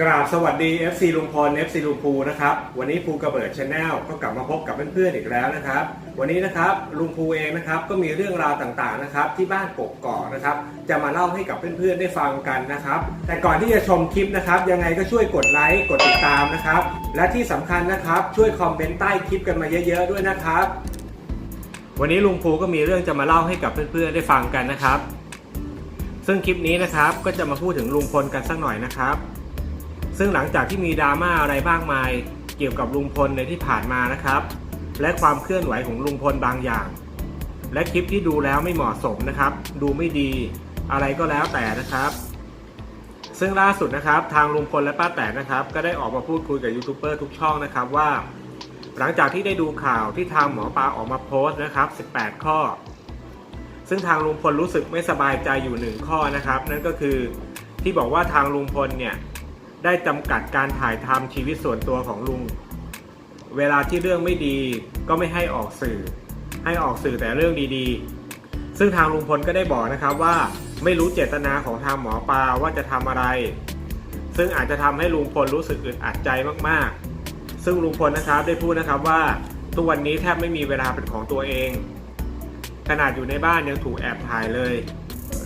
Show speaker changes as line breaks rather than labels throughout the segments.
กราบสวัสดี FC ลุงพล FC ลุงภูนะครับ วันนี้ภูกระเบิดชาแนลก็กลับมาพบกับเพื่อนๆอีกแล้วนะครับ วันนี้นะครับลุงภูเองนะครับก็มีเรื่องราวต่างๆนะครับที่บ้านกกอกนะครับ จะมาเล่าให้กับเพื่อนๆได้ฟังกันนะครับ แต่ก่อนที่จะชมคลิปนะครับยังไงก็ช่วยกดไลค์กดติดตามนะครับ และที่สำคัญนะครับช่วยคอมเมนต์ใต้คลิปกันมาเยอะๆด้วยนะครับ วันนี้ลุงภูก็มีเรื่องจะมาเล่าให้กับเพื่อนๆได้ฟังกันนะครับ ซึ่งคลิปนี้นะครับก็จะมาพูดถึงลุงพลกันสักหน่อยนะครับ ซึ่งหลังจากที่มีดราม่าอะไรมากมาย เกี่ยวกับลุงพลในที่ผ่านมานะครับ และความเคลื่อนไหวของลุงพลบางอย่าง และคลิปที่ดูแล้วไม่เหมาะสมนะครับ ดูไม่ดีอะไรก็แล้วแต่นะครับ ซึ่งล่าสุดนะครับทางลุงพลและป้าแตนนะครับ ก็ได้ออกมาพูดคุยกับยูทูบเบอร์ทุกช่องนะครับว่า หลังจากที่ได้ดูข่าวที่ทางหมอปลาออกมาโพสต์นะครับ 18 ข้อ ซึ่งทางลุงพลรู้สึกไม่สบายใจอยู่หนึ่งข้อนะครับ นั่นก็คือที่บอกว่าทางลุงพลเนี่ย ได้จำกัดการถ่ายทำชีวิตส่วนตัวของลุง เวลาที่เรื่องไม่ดีก็ไม่ให้ออกสื่อ ให้ออกสื่อแต่เรื่องดีๆ ซึ่งทางลุงพลก็ได้บอกนะครับว่าไม่รู้เจตนาของทางหมอปลาว่าจะทำอะไร ซึ่งอาจจะทำให้ลุงพลรู้สึกอึดอัดใจมากๆ ซึ่งลุงพลนะครับได้พูดนะครับว่าทุกวันนี้แทบไม่มีเวลาเป็นของตัวเอง ขนาดอยู่ในบ้านยังถูกแอบถ่ายเลย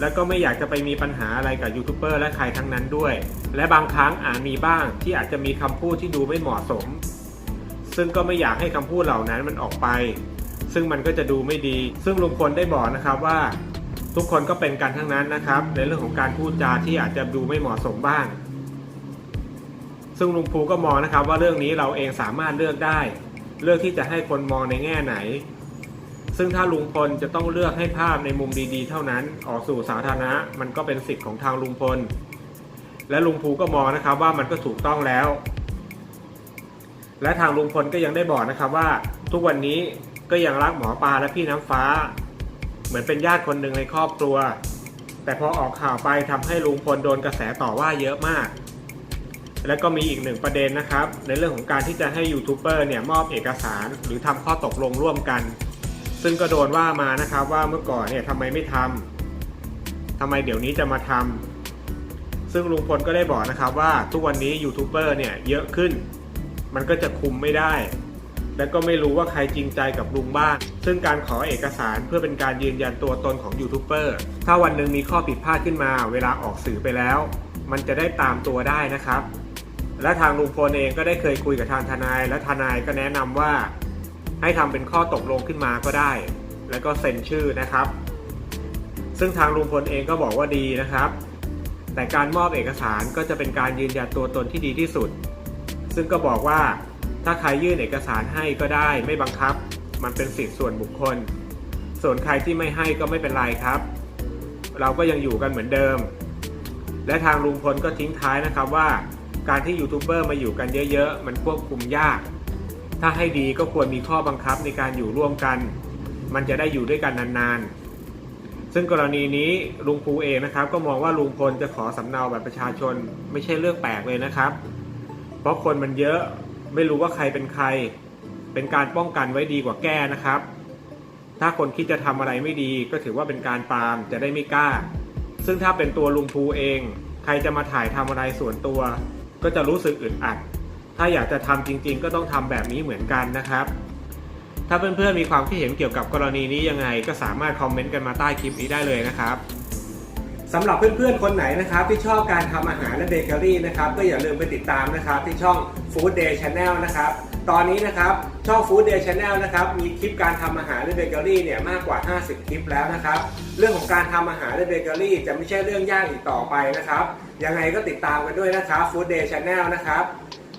แล้วก็ไม่อยากจะไปมีปัญหาอะไรกับยูทูบเบอร์และใครทั้งนั้นด้วย และบางครั้งอาจมีบ้างที่อาจจะมีคำพูดที่ดูไม่เหมาะสม ซึ่งก็ไม่อยากให้คำพูดเหล่านั้นมันออกไป ซึ่งมันก็จะดูไม่ดี ซึ่งลุงพลได้บอกนะครับว่า ทุกคนก็เป็นกันทั้งนั้นนะครับ ในเรื่องของการพูดจาที่อาจจะดูไม่เหมาะสมบ้าง ซึ่งลุงภูก็มองนะครับว่าเรื่องนี้เราเองสามารถเลือกได้ เลือกที่จะให้คนมองในแง่ไหน ซึ่งถ้าลุงพลจะต้องเลือกให้ภาพในมุมดีๆ เท่านั้นออกสู่สาธารณะมันก็เป็นสิทธิ์ของทางลุงพล และลุงภูก็มองนะครับว่ามันก็ถูกต้องแล้ว และทางลุงพลก็ยังได้บอกนะครับว่า ทุกวันนี้ก็ยังรักหมอปลาและพี่น้ำฟ้า เหมือนเป็นญาติคนหนึ่งในครอบครัว แต่พอออกข่าวไปทำให้ลุงพลโดนกระแสต่อว่าเยอะมากและก็มีอีกหนึ่งประเด็นนะครับ ในเรื่องของการที่จะให้ยูทูบเบอร์เนี่ยมอบเอกสาร หรือทำข้อตกลงร่วมกัน ซึ่งก็โดนว่ามานะครับว่าเมื่อก่อนเนี่ยทำไมไม่ทำทำไมเดี๋ยวนี้จะมาทำซึ่งลุงพลก็ได้บอกนะครับว่าทุกวันนี้ยูทูบเบอร์เนี่ยเยอะขึ้น มันก็จะคุมไม่ได้ และก็ไม่รู้ว่าใครจริงใจกับลุงบ้างซึ่งการขอเอกสารเพื่อเป็นการยืนยันตัวตนของยูทูบเบอร์ถ้าวันหนึ่งมีข้อผิดพลาดขึ้นมา เวลาออกสื่อไปแล้ว มันจะได้ตามตัวได้นะครับและทางลุงพลเองก็ได้เคยคุยกับทางทนาย และทนายก็แนะนำว่า ให้ทำเป็นข้อตกลงขึ้นมาก็ได้ แล้วก็เซ็นชื่อนะครับ ซึ่งทางลุงพลเองก็บอกว่าดีนะครับ แต่การมอบเอกสารก็จะเป็นการยืนยันตัวตนที่ดีที่สุด ซึ่งก็บอกว่าถ้าใครยื่นเอกสารให้ก็ได้ไม่บังคับ มันเป็นสิทธิส่วนบุคคล ส่วนใครที่ไม่ให้ก็ไม่เป็นไรครับ เราก็ยังอยู่กันเหมือนเดิม และทางลุงพลก็ทิ้งท้ายนะครับว่า การที่ยูทูบเบอร์มาอยู่กันเยอะ ๆ มันควบคุมยาก ถ้าให้ดีก็ควรมีข้อบังคับในการอยู่ร่วมกัน มันจะได้อยู่ด้วยกันนานๆ ซึ่งกรณีนี้ลุงภูเองนะครับ ก็มองว่าลุงพลจะขอสำเนาบัตรประชาชนไม่ใช่เรื่องแปลกเลยนะครับ เพราะคนมันเยอะไม่รู้ว่าใครเป็นใคร เป็นการป้องกันไว้ดีกว่าแก้นะครับ ถ้าคนคิดจะทำอะไรไม่ดีก็ถือว่าเป็นการปรามจะได้ไม่กล้า ซึ่งถ้าเป็นตัวลุงภูเอง ใครจะมาถ่ายทำอะไรส่วนตัว ก็จะรู้สึกอึดอัด ถ้าอยากจะทำจริง ๆ ก็ต้องทำแบบนี้เหมือนกันนะครับ ถ้าเพื่อนๆมีความคิดเห็นเกี่ยวกับกรณีนี้ยังไง ก็สามารถคอมเมนต์กันมาใต้คลิปนี้ได้เลยนะครับสำหรับเพื่อนๆ คนไหนนะครับที่ชอบการทำอาหารและเบเกอรี่นะครับก็อย่าลืมไปติดตามนะครับที่ช่อง Food Day Channel นะครับตอนนี้นะครับช่อง Food Day Channel นะครับมีคลิปการทำอาหารและเบเกอรี่เนี่ยมากกว่า 50 คลิปแล้วนะครับเรื่องของการทำอาหารและเบเกอรี่จะไม่ใช่เรื่องยากอีกต่อไปนะครับยังไงก็ติดตามกันด้วยนะครับ Food Day Channel นะครับ